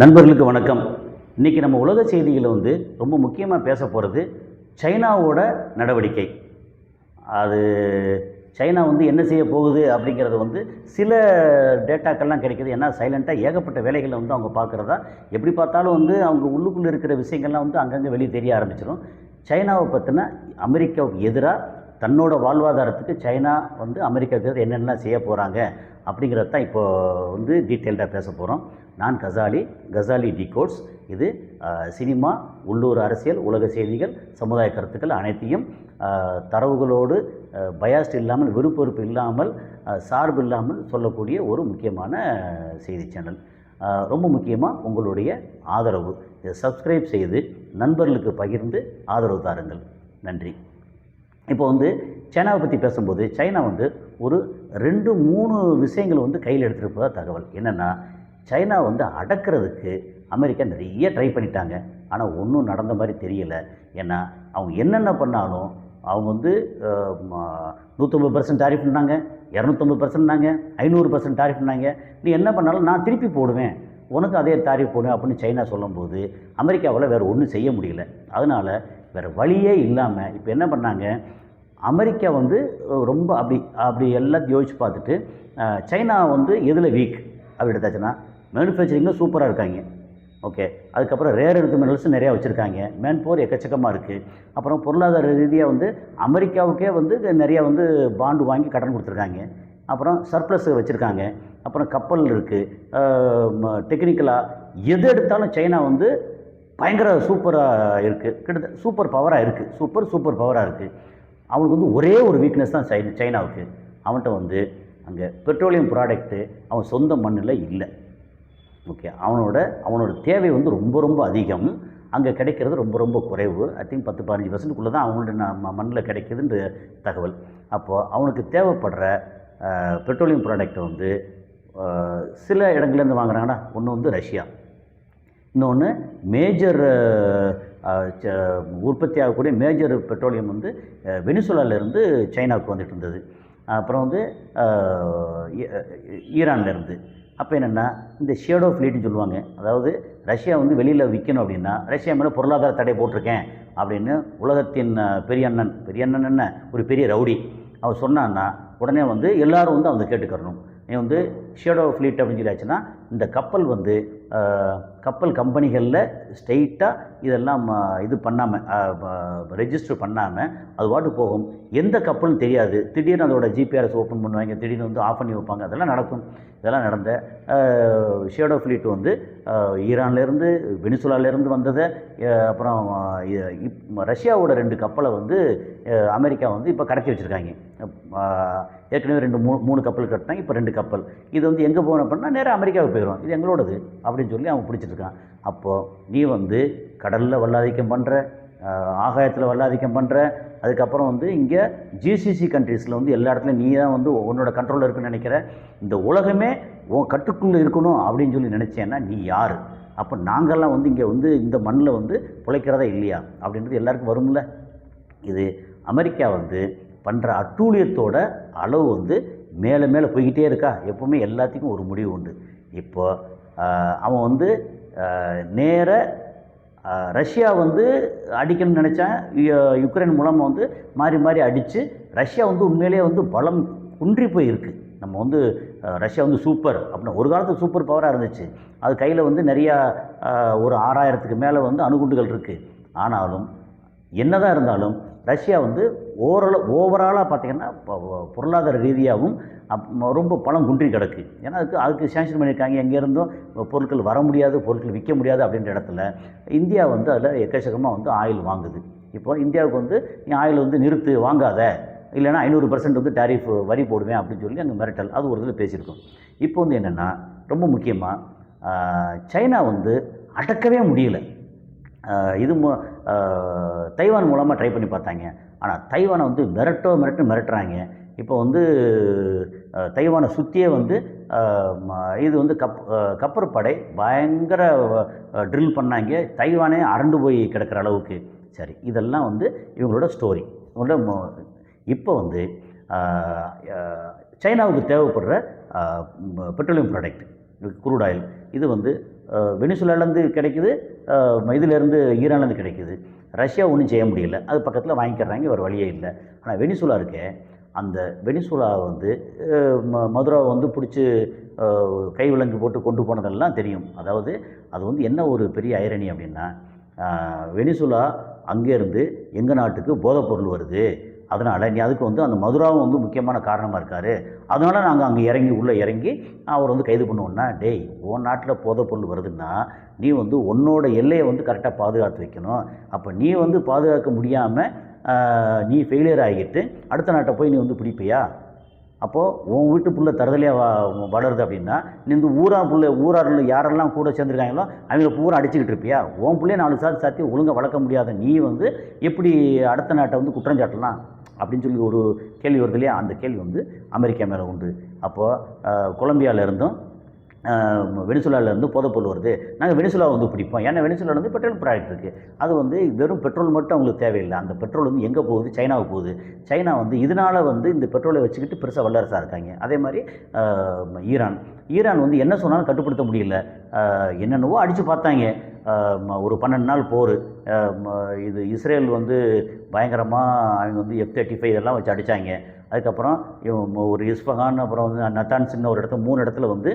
நண்பர்களுக்கு வணக்கம். இன்றைக்கி நம்ம உலக செய்தியில் வந்து ரொம்ப முக்கியமாக பேச போகிறது சைனாவோட நடவடிக்கை. அது சைனா வந்து என்ன செய்ய போகுது அப்படிங்கிறது வந்து சில டேட்டாக்கள்லாம் கிடைக்கிது. ஏன்னா சைலண்ட்டாக ஏகப்பட்ட வேலைகளை வந்து அவங்க பார்க்குறதா. எப்படி பார்த்தாலும் வந்து அவங்க உள்ளுக்குள்ளே இருக்கிற விஷயங்கள்லாம் வந்து அங்கங்கே வெளியே தெரிய ஆரம்பிச்சிடும் சைனாவை பற்றின அமெரிக்காவுக்கு எதிராக தன்னோட வாழ்வாதாரத்துக்கு சைனா வந்து அமெரிக்காவுக்கு என்னென்ன செய்ய போகிறாங்க அப்படிங்கிறது தான் இப்போது வந்து டீட்டெயில்டாக பேச போகிறோம் நான் கசாலி கசாலி டிகோட்ஸ். இது சினிமா உள்ளூர் அரசியல் உலக செய்திகள் சமுதாய கருத்துக்கள் அனைத்தையும் தரவுகளோடு பயாஸ்ட் இல்லாமல் விருப்பொறுப்பு இல்லாமல் சார்பு இல்லாமல் சொல்லக்கூடிய ஒரு முக்கியமான செய்தி சேனல். ரொம்ப முக்கியமாக உங்களுடைய ஆதரவு. இதை சப்ஸ்கிரைப் செய்து நண்பர்களுக்கு பகிர்ந்து ஆதரவு தாருங்கள். நன்றி. இப்போ வந்து சைனாவை பற்றி பேசும்போது சைனா வந்து ஒரு ரெண்டு மூணு விஷயங்கள் வந்து கையில் எடுத்துருப்பதா தகவல். என்னென்னா சைனா வந்து அடக்கிறதுக்கு அமெரிக்கா நிறைய ட்ரை பண்ணிட்டாங்க. ஆனால் ஒன்றும் நடந்த மாதிரி தெரியல. ஏன்னா அவங்க என்னென்ன பண்ணாலும் அவங்க வந்து நூற்றம்பது பர்சன்ட் டாரிஃப் பண்ணாங்க இரநூத்தம்பது பர்சன்ட்னாங்க ஐநூறு பர்சன்ட் டாரிஃப் பண்ணாங்க நீ என்ன பண்ணாலும் நான் திருப்பி போடுவேன். உனக்கு அதே தாரிஃப் போடுவேன் அப்படின்னு சைனா சொல்லும்போது அமெரிக்காவால் வேறு ஒன்றும் செய்ய முடியல. அதனால் வேறு வழியே இல்லாமல் இப்போ என்ன பண்ணாங்க? அமெரிக்கா வந்து ரொம்ப அப்படி அப்படி எல்லாத்தையும் யோசிச்சு பார்த்துட்டு சைனா வந்து எதில் வீக் அப்படி எடுத்தாச்சுன்னா மேனுஃபேக்சரிங்கில் சூப்பராக இருக்காங்க. ஓகே அதுக்கப்புறம் ரேர் எடுத்து மினரல்ஸ் நிறையா வச்சுருக்காங்க. மேன் போர் எக்கச்சக்கமாக இருக்குது அப்புறம் பொருளாதார ரீதியாக வந்து அமெரிக்காவுக்கே வந்து நிறையா வந்து பாண்டு வாங்கி கடன் கொடுத்துருக்காங்க. அப்புறம் சர்ப்ளஸ் வச்சுருக்காங்க. அப்புறம் கப்பல் இருக்குது டெக்னிக்கலாக எது எடுத்தாலும் சைனா வந்து பயங்கர சூப்பராக இருக்குது கிட்டத்தட்ட சூப்பர் பவராக இருக்குது சூப்பர் சூப்பர் பவராக இருக்குது அவனுக்கு வந்து ஒரே ஒரு வீக்னஸ் தான் சை சைனாவுக்கு. அவன்கிட்ட வந்து அங்கே பெட்ரோலியம் ப்ராடக்ட்டு அவன் சொந்த மண்ணில் இல்லை. ஓகே அவனோட அவனோட தேவை வந்து ரொம்ப ரொம்ப அதிகம். அங்கே கிடைக்கிறது ரொம்ப ரொம்ப குறைவு. ஐ திங்க் பத்து பதினஞ்சு பர்சன்ட்டுக்குள்ளே தான் அவங்களோட நம்ம மண்ணில் கிடைக்கிதுன்ற தகவல். அப்போது அவனுக்கு தேவைப்படுற பெட்ரோலியம் ப்ராடக்ட்டை வந்து சில இடங்கள்லேருந்து வாங்குறாங்கன்னா ஒன்று வந்து ரஷ்யா. இன்னொன்று மேஜர் உற்பத்தி ஆகக்கூடிய மேஜர் பெட்ரோலியம் வந்து வெனிசுலாவிலேருந்து வெனிசுலாலேருந்து சைனாவுக்கு வந்துட்டு இருந்தது. அப்புறம் வந்து ஈரான்லேருந்து அப்போ என்னென்னா இந்த ஷேடோ ஃப்ளீட்னு சொல்லுவாங்க. அதாவது ரஷ்யா வந்து வெளியில் விற்கணும் அப்படின்னா ரஷ்யா மேலே பொருளாதார தடை போட்டிருக்கேன் அப்படின்னு உலகத்தின் பெரிய அண்ணன் பெரிய அண்ணன் என்ன? ஒரு பெரிய ரவுடி. அவர் சொன்னான்னா உடனே வந்து எல்லோரும் வந்து அவங்க கேட்டுக்கிறணும். நீ வந்து ஷேடோ ஃப்ளீட் அப்படின்னு சொல்லியாச்சுன்னா இந்த கப்பல் வந்து கப்பல் கம்பெனிகளில் ஸ்ட்ரெயிட்டாக இதெல்லாம் இது பண்ணாமல் ரெஜிஸ்டர் பண்ணாமல் அது பாட்டு போகும். எந்த கப்பல்னு தெரியாது. திடீர்னு அதோட ஜிபிஆர்எஸ் ஓப்பன் பண்ணுவாங்க திடீர்னு வந்து ஆஃப் பண்ணி வைப்பாங்க. அதெல்லாம் நடக்கும். இதெல்லாம் நடந்த ஷேடோ ஃப்ளீட் வந்து ஈரான்லேருந்து வெனிசுலாலேருந்து வந்ததை அப்புறம் இப் ரஷ்யாவோட ரெண்டு கப்பலை வந்து அமெரிக்கா வந்து இப்போ கடத்தி வச்சுருக்காங்க. ஏற்கனவே ரெண்டு மூணு மூணு கப்பல் கட்டினாங்க இப்போ ரெண்டு கப்பல். இது வந்து எங்கே போகணும் அப்படின்னா நேராக அமெரிக்காவுக்கு போயிடும் இது எங்களோடது அப்படின்னு சொல்லி அவன் பிடிச்சிட்ருக்கான். அப்போது நீ வந்து கடலில் வல்லாதிக்கம் பண்ணுற ஆகாயத்தில் வல்லாதிக்கம் பண்ணுற அதுக்கப்புறம் வந்து இங்கே ஜிசிசி கண்ட்ரீஸில் வந்து எல்லா இடத்துலையும் நீ தான் வந்து உன்னோட கண்ட்ரோலில் இருக்குன்னு நினைக்கிற. இந்த உலகமே உன் கட்டுக்குள்ளே இருக்கணும் அப்படின்னு சொல்லி நினச்சேன்னா நீ யார்? அப்போ நாங்கள்லாம் வந்து இங்கே வந்து இந்த மண்ணில் வந்து பிழைக்கிறதா இல்லையா? அப்படின்றது எல்லாருக்கும் வரும்ல. இது அமெரிக்கா வந்து பண்ணுற அட்டூழியத்தோட அளவு வந்து மேலே மேலே போய்கிட்டே இருக்கா. எப்போவுமே எல்லாத்துக்கும் ஒரு முடிவு உண்டு. இப்போது அவன் வந்து நேர ரஷ்யா வந்து அடிக்கணும்னு நினச்சான். யுக்ரைன் மூலமாக வந்து மாறி மாறி அடித்து ரஷ்யா வந்து உண்மையிலேயே வந்து பலம் குன்றி போயிருக்கு. நம்ம வந்து ரஷ்யா வந்து சூப்பர் அப்படின்னா. ஒரு காலத்தில் சூப்பர் பவராக இருந்துச்சு. அது கையில் வந்து நிறையா ஒரு ஆறாயிரத்துக்கு மேலே வந்து அணுகுண்டுகள் இருக்குது ஆனாலும் என்னதான் இருந்தாலும் ரஷ்யா வந்து ஓரளவு ஓவராலாக பார்த்தீங்கன்னா பொருளாதார ரீதியாகவும் அப்- ரொம்ப பலம் குன்றி கிடக்கு. ஏன்னா அதுக்கு அதுக்கு சேங்ஷன் பண்ணியிருக்காங்க. எங்கேருந்தும் பொருட்கள் வர முடியாது பொருட்கள் விற்க முடியாது அப்படின்ற இடத்துல இந்தியா வந்து அதில் எக்கச்சக்கமாக வந்து ஆயில் வாங்குது. இப்போ இந்தியாவுக்கு வந்து நீ ஆயில் வந்து நிறுத்து வாங்காத. இல்லைன்னா ஐநூறு பர்சன்ட் வந்து டேரிஃப் வரி போடுவேன் அப்படின்னு சொல்லி அங்கே மிரட்டல். அது ஒரு இதில் பேசியிருக்கோம். இப்போ வந்து என்னென்னா ரொம்ப முக்கியமாக சைனா வந்து அடக்கவே முடியல. இது மூ தைவான் மூலமாக ட்ரை பண்ணி பார்த்தாங்க. ஆனால் தைவானை வந்து மிரட்டோ மிரட்டு மிரட்டுறாங்க. இப்போ வந்து தைவானை சுற்றியே வந்து ம- இது வந்து கப் கப்பற்படை பயங்கர ட்ரில் பண்ணாங்க. தைவானே அரண்டு போய் கிடக்கிற அளவுக்கு. சரி இதெல்லாம் வந்து இவங்களோட ஸ்டோரி இவங்களோட இப்போ வந்து சைனாவுக்கு தேவைப்படுற பெட்ரோலியம் ப்ராடக்ட் குரூட் ஆயில் இது வந்து வெனிசுலாலேருந்து கிடைக்குது இதிலேருந்து ஈரான்லேருந்து கிடைக்குது. ரஷ்யா ஒன்றும் செய்ய முடியல. அது பக்கத்தில் வாங்கிக்கிறாங்க ஒரு வழியே இல்லை. ஆனால் வெனிசுலா இருக்கே அந்த வெனிசுலா வந்து ம மதுராவை வந்து பிடிச்சி கை விலங்கு போட்டு கொண்டு போனதெல்லாம் தெரியும். அதாவது அது வந்து என்ன ஒரு பெரிய ஐரணி அப்படின்னா வெனிசுலா அங்கேருந்து எங்கள் நாட்டுக்கு போதைப்பொருள் வருது. அதனால் நீ அதுக்கு வந்து அந்த மதுராவும் வந்து முக்கியமான காரணமாக இருக்கார். அதனால் நாங்கள் அங்கே இறங்கி உள்ளே இறங்கி அவர் வந்து கைது பண்ணுவோன்னா டேய் உன் நாட்டில் போதை பொருள் வருதுன்னா நீ வந்து உன்னோட எல்லையை வந்து கரெக்டாக பாதுகாத்து வைக்கணும். அப்போ நீ வந்து பாதுகாக்க முடியாமல் நீ ஃபெயிலியர் ஆகிட்டு அடுத்த நாட்டை போய் நீ வந்து பிடிப்பியா? அப்போது உன் வீட்டு புள்ள தரதலையாக வா வளருது அப்படின்னா நீ இந்த ஊரா பிள்ளை ஊராரில் யாரெல்லாம் கூட சேர்ந்துருக்காங்களோ அவங்கள பூரா அடிச்சுக்கிட்டு இருப்பியா? உன் பிள்ளைய நாலு சாதி சாத்தி ஒழுங்காக வளர்க்க முடியாத நீ வந்து எப்படி அடுத்த நாட்டை வந்து குற்றம் சாட்டலாம் அப்படின்னு சொல்லி ஒரு கேள்வி வருது இல்லையா அந்த கேள்வி வந்து அமெரிக்கா மேலே உண்டு. அப்போது கொலம்பியால இருந்தும் வெனிசுலாவிலேருந்து போதைப்பொருள் வருது. நாங்கள் வெனிசுலா வந்து பிடிப்போம். ஏன்னா வெனிசுலாவில் வந்து பெட்ரோல் ப்ராடக்ட் இருக்குது அது வந்து வெறும் பெட்ரோல் மட்டும் அவங்களுக்கு தேவையில்லை. அந்த பெட்ரோல் வந்து எங்கே போகுது? சைனாவுக்கு போகுது. சைனா வந்து இதனால் வந்து இந்த பெட்ரோலை வச்சுக்கிட்டு பெருசாக வல்லரசாக இருக்காங்க. அதே மாதிரி ஈரான். ஈரான் வந்து என்ன சொன்னாலும் கட்டுப்படுத்த முடியல. என்னென்னவோ அடித்து பார்த்தாங்க. ஒரு பன்னெண்டு நாள் போர். இது இஸ்ரேல் வந்து பயங்கரமாக அவங்க வந்து எஃப் தேர்ட்டி ஃபைவ் இதெல்லாம் வச்சு அடித்தாங்க அதுக்கப்புறம் ஒரு இஸ்பகான் அப்புறம் வந்து நத்தான் சின்ன ஒரு இடத்துல மூணு இடத்துல வந்து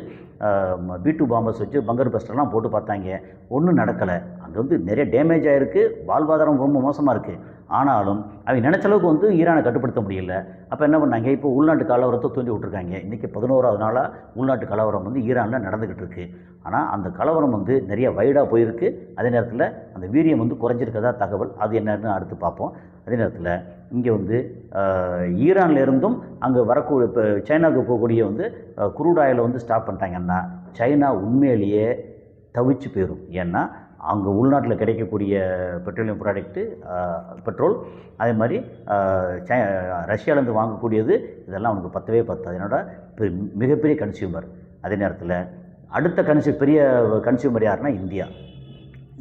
பி டூ பாம்பர்ஸ் வச்சு பங்கர் பஸ்டர்லாம் போட்டு பார்த்தாங்க. ஒன்றும் நடக்கலை. அங்கே வந்து நிறைய டேமேஜ் ஆகிருக்கு வாழ்வாதாரம் ரொம்ப மோசமாக இருக்குது ஆனாலும் அவங்க நினச்ச அளவுக்கு வந்து ஈரானை கட்டுப்படுத்த முடியல. அப்போ என்ன பண்ணாங்க? இப்போ உள்நாட்டு கலவரத்தை தூண்டி விட்டுருக்காங்க. இன்றைக்கி பதினோராவது நாளாக உள்நாட்டு கலவரம் வந்து ஈரானில் நடந்துக்கிட்டு இருக்கு. ஆனால் அந்த கலவரம் வந்து நிறைய வைடாக போயிருக்கு. அதே நேரத்தில் அந்த வீரியம் வந்து குறைஞ்சிருக்கதா தகவல்? அது என்னன்னு அடுத்து பார்ப்போம். அதே நேரத்தில் இங்கே வந்து ஈரான்லேருந்தும் அங்கே வரக்கூடிய இப்போ சைனாவுக்கு போகக்கூடிய வந்து குரூட் ஆயிலை வந்து ஸ்டாப் பண்ணிட்டாங்கன்னா சைனா உண்மையிலேயே தவிச்சு போயிடும் ஏன்னா அங்கே உள்நாட்டில் கிடைக்கக்கூடிய பெட்ரோலியம் ப்ராடக்ட்டு பெட்ரோல் அதே மாதிரி சை ரஷ்யாவிலேருந்து வாங்கக்கூடியது இதெல்லாம் அவனுக்கு பத்தவே பத்தாது. என்னோட பெ- மிகப்பெரிய கன்சியூமர் அதே நேரத்தில் அடுத்த கன்சியூ பெரிய கன்சியூமர் யாருன்னா இந்தியா.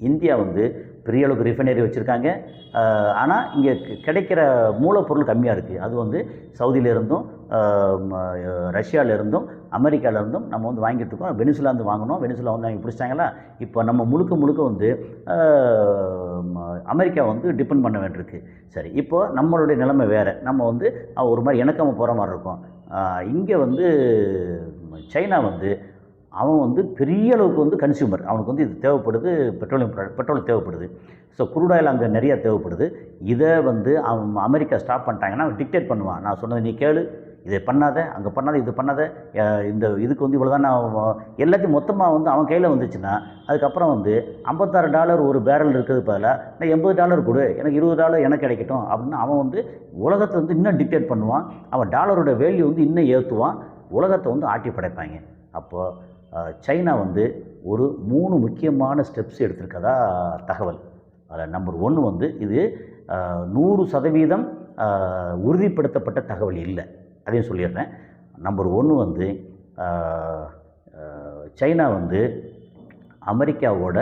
இந்தியா வந்து பெரிய அளவுக்கு ரிஃபைனரி வச்சுருக்காங்க. ஆனால் இங்கே கிடைக்கிற மூலப்பொருள் கம்மியாக இருக்குது அது வந்து சவுதியிலேருந்தும் ரஷ்யாவிலேருந்தும் அமெரிக்காவிலேருந்தும் நம்ம வந்து வாங்கிட்டு இருக்கோம். வெனிசுலாந்து வாங்கினோம் வெனிசுலா வந்து அவங்க பிடிச்சாங்களா இப்போ நம்ம முழுக்க முழுக்க வந்து அமெரிக்கா வந்து டிபெண்ட் பண்ண வேண்டியிருக்கு. சரி இப்போ நம்மளுடைய நிலைமை வேறு. நம்ம வந்து ஒரு மாதிரி இணக்கமாக போகிற மாதிரி இருக்கும். இங்கே வந்து சைனா வந்து அவன் வந்து பெரிய அளவுக்கு வந்து கன்சியூமர் அவனுக்கு வந்து இது தேவைப்படுது பெட்ரோலியம் பெட்ரோல் தேவைப்படுது. ஸோ குரூடாயில் அங்கே நிறையா தேவைப்படுது. இதை வந்து அவன் அமெரிக்கா ஸ்டாப் பண்ணிட்டாங்கன்னா அவன் டிக்டேட் பண்ணுவான். நான் சொன்னது நீ கேளு. இதை பண்ணாத அங்கே பண்ணாத இது பண்ணாத இந்த இதுக்கு வந்து இவ்வளோ தான் நான் எல்லாத்தையும் மொத்தமாக வந்து அவன் கையில் வந்துச்சுன்னா அதுக்கப்புறம் வந்து ஐம்பத்தாறு டாலர் ஒரு பேரல் இருக்கிறது பதிலாக நான் எண்பது டாலர் கொடு எனக்கு இருபது டாலர் எனக்கு கிடைக்கட்டும் அப்படின்னு அவன் வந்து உலகத்தை வந்து இன்னும் டிக்டேட் பண்ணுவான். அவன் டாலரோட வேல்யூ வந்து இன்னும் ஏற்றுவான் உலகத்தை வந்து ஆட்டி படைப்பாங்க. அப்போது சைனா வந்து ஒரு மூணு முக்கியமான ஸ்டெப்ஸ் எடுத்திருக்கதா தகவல். அதில் நம்பர் ஒன்று வந்து இது நூறு சதவீதம் உறுதிப்படுத்தப்பட்ட தகவல் இல்லை. அதையும் சொல்லிடுறேன். நம்பர் ஒன்று வந்து சைனா வந்து அமெரிக்காவோட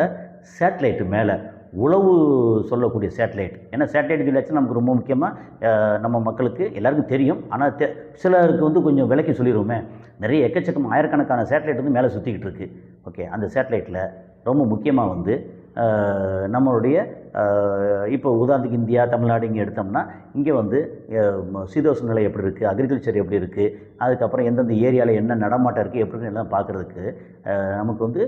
சேட்டலைட்டு மேலே உளவு சொல்லக்கூடிய சேட்டலைட். ஏன்னா சேட்டலைட் சொல்லியாச்சுன்னா நமக்கு ரொம்ப முக்கியமாக நம்ம மக்களுக்கு எல்லாருக்கும் தெரியும். ஆனால் தெ சிலருக்கு வந்து கொஞ்சம் விலைக்கு சொல்லிடுவோமே நிறைய எக்கச்சக்கம் ஆயிரக்கணக்கான சேட்டலைட் வந்து மேலே சுற்றிக்கிட்டு இருக்குது ஓகே அந்த சேட்டலைட்டில் ரொம்ப முக்கியமாக வந்து நம்மளுடைய இப்போ உதாரணத்துக்கு இந்தியா தமிழ்நாடு இங்கே எடுத்தோம்னா இங்கே வந்து சீதோஷ நிலை எப்படி இருக்குது அக்ரிகல்ச்சர் எப்படி இருக்குது அதுக்கப்புறம் எந்தெந்த ஏரியாவில் என்ன நடமாட்டம் இருக்குது எப்படி இருக்குன்னு எல்லாம் பார்க்குறதுக்கு நமக்கு வந்து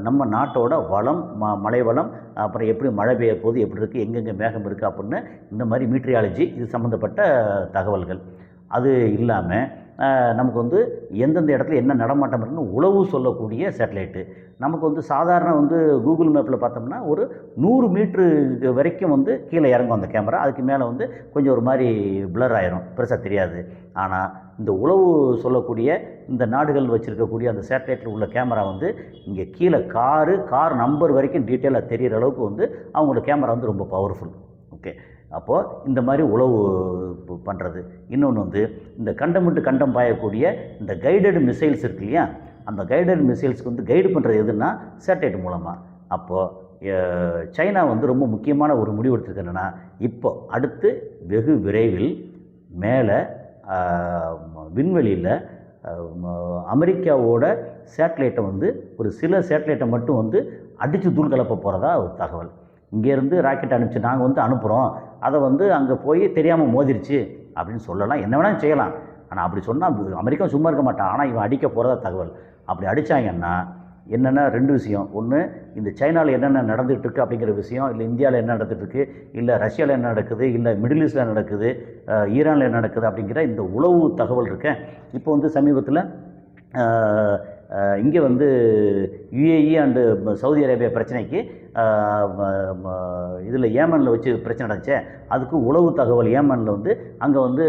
நம்ம நாட்டோட வளம் ம மலை வளம் அப்புறம் எப்படி மழை பெய்ய போது எப்படி இருக்குது எங்கெங்கே மேகம் இருக்குது அப்படின்னு இந்த மாதிரி மீட்ரியாலஜி இது சம்மந்தப்பட்ட தகவல்கள். அது இல்லாமல் நமக்கு வந்து எந்தெந்த இடத்துல என்ன நடமாட்டம் இருக்குன்னு உளவு சொல்லக்கூடிய சேட்டலைட்டு நமக்கு வந்து சாதாரண வந்து கூகுள் மேப்பில் பார்த்தோம்னா ஒரு நூறு மீட்ரு வரைக்கும் வந்து கீழே இறங்கும் அந்த கேமரா. அதுக்கு மேலே வந்து கொஞ்சம் ஒரு மாதிரி பிளர் ஆயிரும். பெருசாக தெரியாது. ஆனால் இந்த உளவு சொல்லக்கூடிய இந்த நாடுகள் வச்சுருக்கக்கூடிய அந்த சேட்டலைட்டில் உள்ள கேமரா வந்து இங்கே கீழே காரு கார் நம்பர் வரைக்கும் டீட்டெயிலாக தெரிகிற அளவுக்கு வந்து அவங்களோட கேமரா வந்து ரொம்ப பவர்ஃபுல் ஓகே அப்போது இந்த மாதிரி உழவு பண்ணுறது இன்னொன்று வந்து இந்த கண்டம் விட்டு கண்டம் பாயக்கூடிய இந்த கைடட் மிசைல்ஸ் இருக்கு இல்லையா? அந்த கைடட் மிசைல்ஸ்க்கு வந்து கைடு பண்ணுறது எதுன்னா சேட்டலைட் மூலமாக அப்போது சைனா வந்து ரொம்ப முக்கியமான ஒரு முடிவு எடுத்திருக்கு என்னென்னா இப்போ அடுத்து வெகு விரைவில் மேலே விண்வெளியில் அமெரிக்காவோட சேட்டலைட்டை வந்து ஒரு சில சேட்டலைட்டை மட்டும் வந்து அடித்து தூள் கலப்ப போகிறதா ஒரு தகவல். இங்கேருந்து ராக்கெட் அனுப்பிச்சு நாங்கள் வந்து அனுப்புகிறோம் அதை வந்து அங்கே போய் தெரியாமல் மோதிருச்சு அப்படின்னு சொல்லலாம். என்ன வேணாலும் செய்யலாம். ஆனால் அப்படி சொன்னால் அமெரிக்கா சும்மா இருக்க மாட்டான். ஆனால் இவன் அடிக்க போகிறதா தகவல். அப்படி அடித்தாங்கன்னா என்னென்ன ரெண்டு விஷயம்? ஒன்று இந்த சைனாவில் என்னென்ன நடந்துகிட்டு இருக்கு அப்படிங்கிற விஷயம் இல்லை இந்தியாவில் என்ன நடந்துகிட்டு இருக்குது இல்லை ரஷ்யாவில் என்ன நடக்குது இல்லை மிடில் ஈஸ்டில் என்ன நடக்குது ஈரானில் என்ன நடக்குது அப்படிங்கிற இந்த உளவு தகவல் இருக்கேன். இப்போ வந்து சமீபத்தில் இங்கே வந்து யுஏஇ அண்டு சவுதி அரேபியா பிரச்சனைக்கு இதில் ஏமனில் வச்சு பிரச்சனை நடந்துச்சே அதுக்கு உளவு தகவல் ஏமனில் வந்து அங்கே வந்து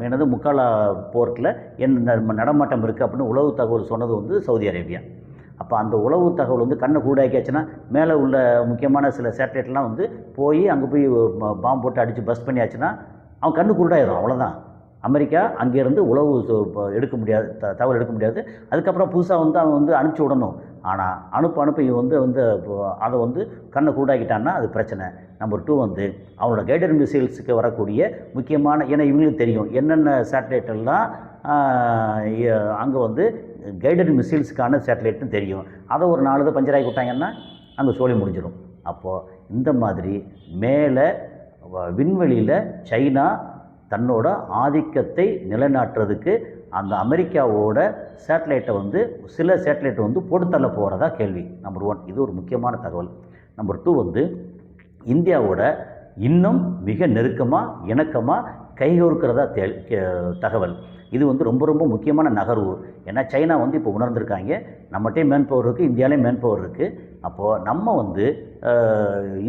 என்னது முக்காலா போர்ட்டில் என்ன நடமாட்டம் இருக்குது அப்படின்னு உளவு தகவல் சொன்னது வந்து சவுதி அரேபியா அப்போ அந்த உளவு தகவல் வந்து கண்ணை கூடாக்கியாச்சுன்னா மேலே உள்ள முக்கியமான சில சேட்டலைட்லாம் வந்து போய் அங்கே போய் பாம்பு போட்டு அடித்து பஸ் பண்ணியாச்சுன்னா அவன் கண்ணு குருடாயிடும் அவ்வளோதான் அமெரிக்கா அங்கேருந்து உளவு எடுக்க முடியாது த தகவல் எடுக்க முடியாது. அதுக்கப்புறம் புதுசாக வந்து அவன் வந்து அனுப்பிச்சி விடணும். ஆனால் அனுப்ப அனுப்ப இவன் வந்து வந்து அதை வந்து கண்ணை கூடாக்கிட்டான்னா அது பிரச்சனை. நம்பர் டூ வந்து அவனோட கைடட் மிசைல்ஸுக்கு வரக்கூடிய முக்கியமான ஏன்னா இவங்களுக்கு தெரியும் என்னென்ன சேட்டலைட் எல்லாம் அங்கே வந்து கைடட் மிசைல்ஸுக்கான சேட்டலைட்னு தெரியும். அதை ஒரு நாலு இதை பஞ்சராகி விட்டாங்கன்னா அங்கே சோழி முடிஞ்சிடும். அப்போது இந்த மாதிரி மேலே விண்வெளியில் சைனா தன்னோட ஆதிக்கத்தை நிலைநாட்டுறதுக்கு அந்த அமெரிக்காவோட சேட்டலைட்டை வந்து சில சேட்டலைட்டை வந்து போட்டுத்தள்ள போகிறதா கேள்வி. நம்பர் ஒன் இது ஒரு முக்கியமான தகவல். நம்பர் டூ வந்து இந்தியாவோட இன்னும் மிக நெருக்கமாக இணக்கமாக கைகோர்க்கிறதா தே கே- தகவல். இது வந்து ரொம்ப ரொம்ப முக்கியமான நகர்வு. ஏன்னா சைனா வந்து இப்போ உணர்ந்திருக்காங்க. நம்மகிட்டே மேன் பவர் இருக்குது இந்தியாவிலே மேன் பவர் இருக்குது அப்போது நம்ம வந்து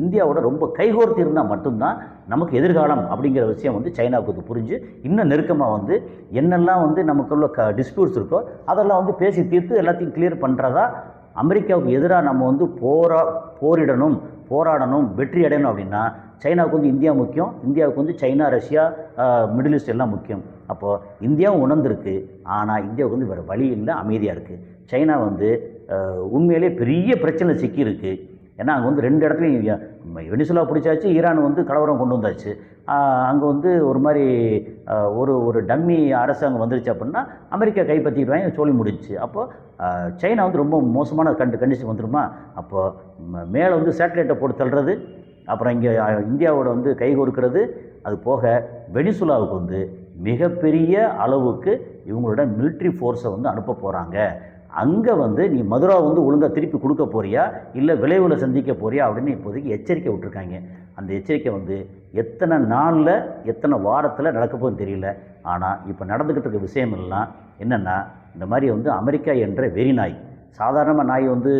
இந்தியாவோட ரொம்ப கைகோர்த்து இருந்தால் மட்டும்தான் நமக்கு எதிர்காலம் அப்படிங்கிற விஷயம் வந்து சைனாவுக்கு இது புரிஞ்சு இன்னும் நெருக்கமாக வந்து என்னெல்லாம் வந்து நமக்குள்ள க டிஸ்பியூட்ஸ் இருக்கோ அதெல்லாம் வந்து பேசி தீர்த்து எல்லாத்தையும் கிளியர் பண்ணுறதா அமெரிக்காவுக்கு எதிராக நம்ம வந்து போரா போரிடணும் போராடணும் வெற்றி அடையணும் அப்படின்னா சைனாவுக்கு வந்து இந்தியா முக்கியம் இந்தியாவுக்கு வந்து சைனா ரஷ்யா மிடில் ஈஸ்ட் எல்லாம் முக்கியம். அப்போது இந்தியாவும் உணர்ந்திருக்கு. ஆனால் இந்தியாவுக்கு வந்து வேறு வழி இல்லை அமைதியாக இருக்குது சைனா வந்து உண்மையிலே பெரிய பிரச்சனை சிக்கியிருக்கு. ஏன்னா அங்கே வந்து ரெண்டு இடத்துலையும் வெனிசுலா பிடிச்சாச்சு ஈரான் வந்து கலவரம் கொண்டு வந்தாச்சு. அங்கே வந்து ஒரு மாதிரி ஒரு ஒரு டம்மி அரசு அங்கே வந்துருச்சு அப்படின்னா அமெரிக்கா கைப்பற்றிடுவாங்க சோழி முடிஞ்சுச்சு. அப்போது சைனா வந்து ரொம்ப மோசமான கண்டு கண்டிஷன் வந்துருமா? அப்போது மேலே வந்து சேட்டலைட்டை போட்டு தள்ளுறது அப்புறம் இங்கே இந்தியாவோட வந்து கை கொடுக்கறது அது போக வெனிசுலாவுக்கு வந்து மிகப்பெரிய அளவுக்கு இவங்களோட மிலிட்ரி ஃபோர்ஸை வந்து அனுப்ப போகிறாங்க அங்கே வந்து நீ மதுரா வந்து ஒழுங்காக திருப்பி கொடுக்க போறியா? இல்லை விளைவில் சந்திக்க போறியா? அப்படின்னு இப்போதைக்கு எச்சரிக்கை விட்டுருக்காங்க. அந்த எச்சரிக்கை வந்து எத்தனை நாளில் எத்தனை வாரத்தில் நடக்க போகுதுன்னு தெரியல. ஆனால் இப்போ நடந்துக்கிட்டு இருக்க விஷயம் எல்லாம் என்னென்னா இந்த மாதிரி வந்து அமெரிக்கா என்ற வெறி நாய். சாதாரணமாக நாய் வந்து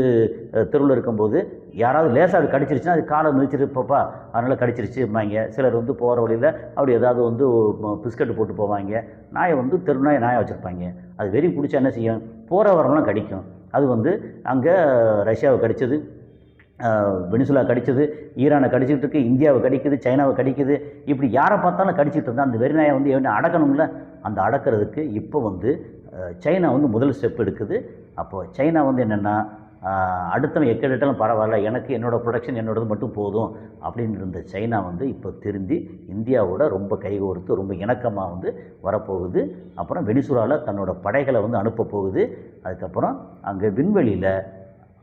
தெருவில் இருக்கும்போது யாராவது லேசாக அது கடிச்சிருச்சுன்னா அது காலை மிதிச்சிருப்பப்பா அதனால் கடிச்சிருச்சும்பாங்க. சிலர் வந்து போகிற வழியில் அப்படி ஏதாவது வந்து பிஸ்கட் போட்டு போவாங்க. நாயை வந்து தெரு நாய் நாயை வச்சுருப்பாங்க. அது வெறி பிடிச்சா என்ன செய்யும்? போகிற வரலாம் கடிக்கும். அது வந்து அங்கே ரஷ்யாவை கடிச்சது வெனிசுலா கடிச்சது ஈரானை கடிச்சிட்டு இருக்கு இந்தியாவை கடிக்குது சைனாவை கடிக்குது. இப்படி யாரை பார்த்தாலும் கடிச்சிட்டு இருந்தால் அந்த வெறிநாயை வந்து என்ன அடக்கணும்ல? அந்த அடக்கிறதுக்கு இப்போ வந்து சைனா வந்து முதல் ஸ்டெப் எடுக்குது. அப்போது சைனா வந்து என்னென்னா அடுத்தவன் எக்கடிட்டாலும் பரவாயில்ல எனக்கு என்னோடய ப்ரொடக்ஷன் என்னோடது மட்டும் போதும் அப்படின்னு இருந்த சைனா வந்து இப்போ திருந்தி இந்தியாவோட ரொம்ப கைகோர்த்து ரொம்ப இணக்கமாக வந்து வரப்போகுது. அப்புறம் வெனிசுலாவில் தன்னோட படைகளை வந்து அனுப்ப போகுது. அதுக்கப்புறம் அங்கே விண்வெளியில்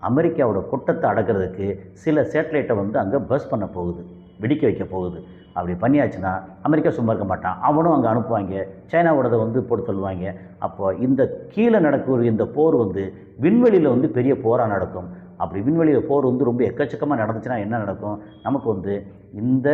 அமெரிக்காவோட கொட்டத்தை அடக்கிறதுக்கு சில சேட்டலைட்டை வந்து அங்கே பஸ் பண்ண போகுது. வெடிக்க வைக்க போகுது. அப்படி பண்ணியாச்சுன்னா அமெரிக்கா சும்மா இருக்க மாட்டான். அவனும் அங்கே அனுப்புவாங்க. சைனாவோடதை வந்து போட்டு சொல்லுவாங்க அப்போ இந்த கீழே நடக்கிற இந்த போர் வந்து விண்வெளியில் வந்து பெரிய போராக நடக்கும். அப்படி விண்வெளியில் போர் வந்து ரொம்ப எக்கச்சக்கமாக நடந்துச்சுன்னா என்ன நடக்கும்? நமக்கு வந்து இந்த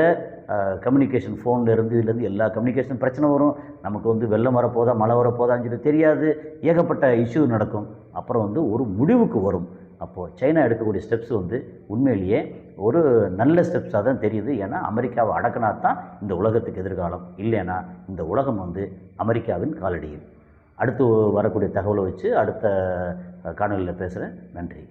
கம்யூனிகேஷன் ஃபோன்லேருந்து இதுலேருந்து எல்லா கம்யூனிகேஷன் பிரச்சனை வரும். நமக்கு வந்து வெள்ளம் வரப்போதா மழை வரப்போதான்னு சொல்லி தெரியாது. ஏகப்பட்ட இஷ்யூ நடக்கும். அப்புறம் வந்து ஒரு முடிவுக்கு வரும். அப்போது சைனா எடுக்கக்கூடிய ஸ்டெப்ஸ் வந்து உண்மையிலேயே ஒரு நல்ல ஸ்டெப்ஸாக தான் தெரியுது. ஏன்னா அமெரிக்காவை அடக்கினா தான் இந்த உலகத்துக்கு எதிர்காலம். இல்லைன்னா இந்த உலகம் வந்து அமெரிக்காவின் காலடியில். அடுத்து வரக்கூடிய தகவலை வச்சு அடுத்த காணொலியில் பேசுகிறேன் நன்றி.